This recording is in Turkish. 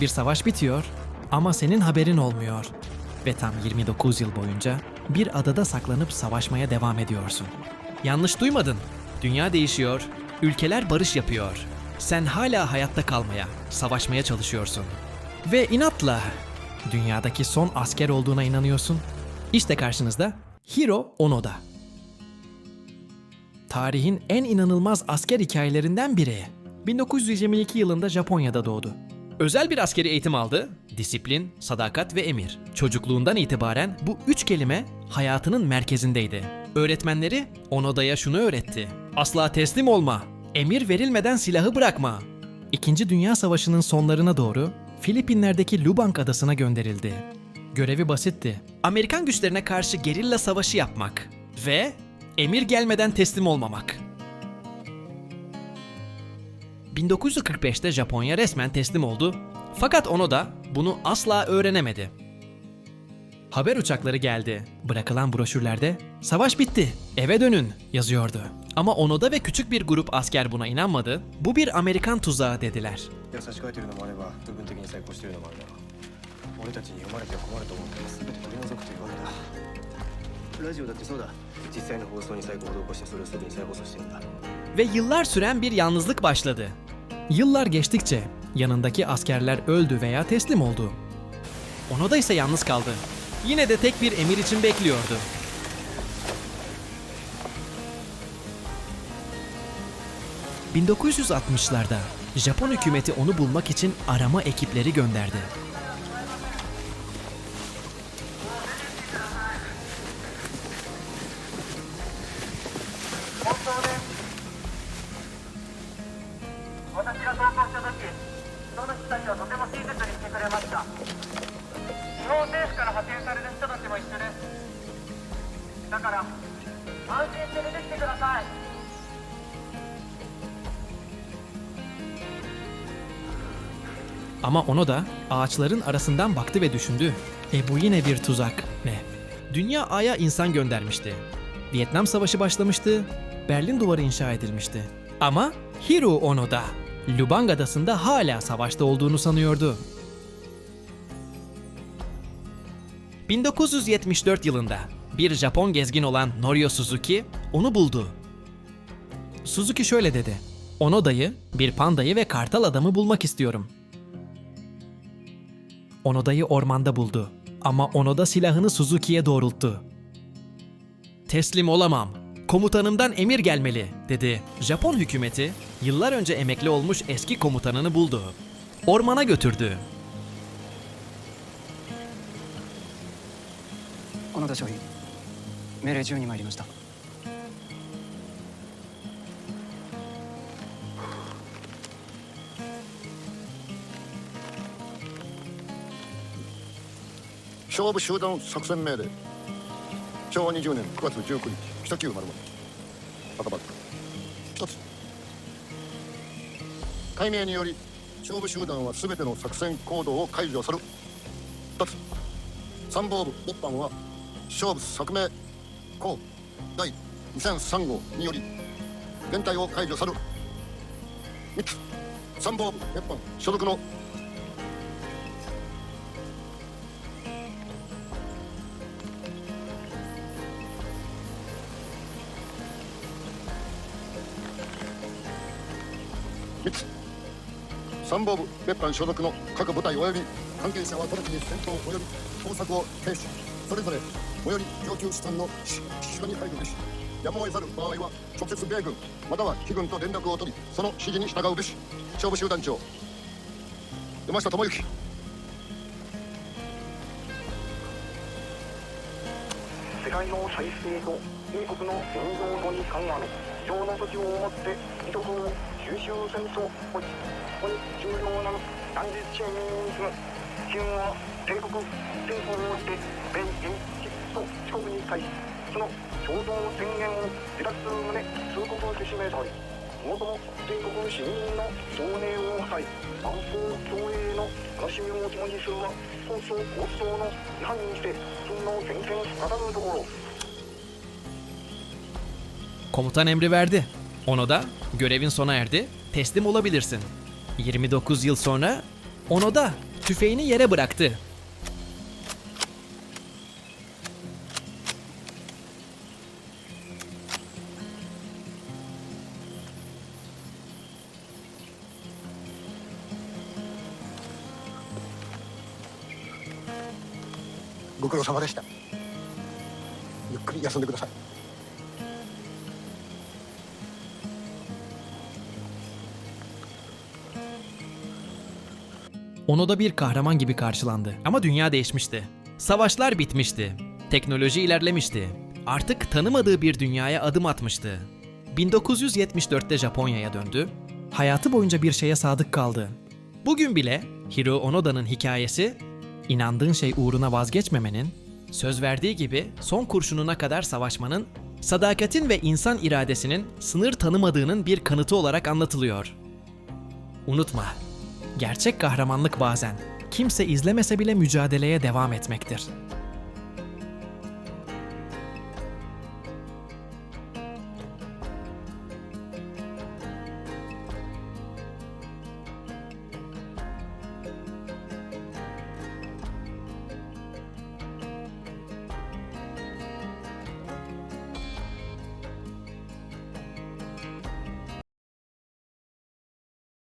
Bir savaş bitiyor ama senin haberin olmuyor. Ve tam 29 yıl boyunca bir adada saklanıp savaşmaya devam ediyorsun. Yanlış duymadın. Dünya değişiyor, ülkeler barış yapıyor. Sen hala hayatta kalmaya, savaşmaya çalışıyorsun. Ve inatla dünyadaki son asker olduğuna inanıyorsun. İşte karşınızda Hiro Onoda. Tarihin en inanılmaz asker hikayelerinden biri. 1922 yılında Japonya'da doğdu. Özel bir askeri eğitim aldı. Disiplin, sadakat ve emir. Çocukluğundan itibaren bu üç kelime hayatının merkezindeydi. Öğretmenleri Onoda'ya şunu öğretti. Asla teslim olma. Emir verilmeden silahı bırakma. İkinci Dünya Savaşı'nın sonlarına doğru Filipinler'deki Lubang adasına gönderildi. Görevi basitti. Amerikan güçlerine karşı gerilla savaşı yapmak ve emir gelmeden teslim olmamak. 1945'te Japonya resmen teslim oldu fakat onu da bunu asla öğrenemedi. Haber uçakları geldi. Bırakılan broşürlerde "Savaş bitti, eve dönün." yazıyordu. Ama Onoda ve küçük bir grup asker buna inanmadı. Bu bir Amerikan tuzağı dediler. Ve yıllar süren bir yalnızlık başladı. Yıllar geçtikçe yanındaki askerler öldü veya teslim oldu. Onoda ise yalnız kaldı. Yine de tek bir emir için bekliyordu. ...1960'larda Japon hükümeti onu bulmak için arama ekipleri gönderdi. 日本政府から派遣される人たちも一緒ですだから安心して出てきてください Ama onu da ağaçların arasından baktı ve düşündü. E bu yine bir tuzak. Ne? Dünya Ay'a insan göndermişti. Vietnam Savaşı başlamıştı. Berlin Duvarı inşa edilmişti. Ama Hiro Onoda Lubang Adası'nda hala savaşta olduğunu sanıyordu. 1974 yılında bir Japon gezgin olan Norio Suzuki onu buldu. Suzuki şöyle dedi. Onoda'yı, bir pandayı ve kartal adamı bulmak istiyorum. Onoda'yı ormanda buldu. Ama Onoda silahını Suzuki'ye doğrulttu. Teslim olamam. Komutanımdan emir gelmeli, dedi. Japon hükümeti yıllar önce emekli olmuş eski komutanını buldu. Ormana götürdü. 小野田少尉命令中に参りました。勝負集団作戦命令。昭和20年9月19日北九丸赤バック一つ。解明により勝負集団は全ての作戦行動を解除する。二つ。参謀部別班は勝負作命項第2003号により連隊を解除する。三つ参謀部別班所属の3つ参謀部別班所属の各部隊及び関係者は直ちに戦闘及び工作を停止。それぞれ最寄り上級士官の指揮に配慮し。やむを得ざる場合は直接米軍または非軍と連絡を取りその指示に従うべし勝負集団長。山下智之世界の再生と英国の戦場とに鑑み必要な措置をもって遺徳を収集戦争ここに重要な断実支援にする機運は帝国政府をもって米現地と四国に対しその共同宣言を受諾する旨通告せしめておりもとも帝国市民の総寧を払い安保共栄の悲しみを共にするは放送放送の違反にして真の宣言ならぬところ Komutan emri verdi. Onoda, görevin sona erdi, teslim olabilirsin. 29 yıl sonra Onoda tüfeğini yere bıraktı. " ご苦労様でしたゆっくり休んでください Ono da bir kahraman gibi karşılandı. Ama dünya değişmişti. Savaşlar bitmişti. Teknoloji ilerlemişti. Artık tanımadığı bir dünyaya adım atmıştı. 1974'te Japonya'ya döndü. Hayatı boyunca bir şeye sadık kaldı. Bugün bile Hiro Onoda'nın hikayesi, inandığın şey uğruna vazgeçmemenin, söz verdiği gibi son kurşununa kadar savaşmanın, sadakatin ve insan iradesinin sınır tanımadığının bir kanıtı olarak anlatılıyor. Unutma, gerçek kahramanlık bazen kimse izlemese bile mücadeleye devam etmektir.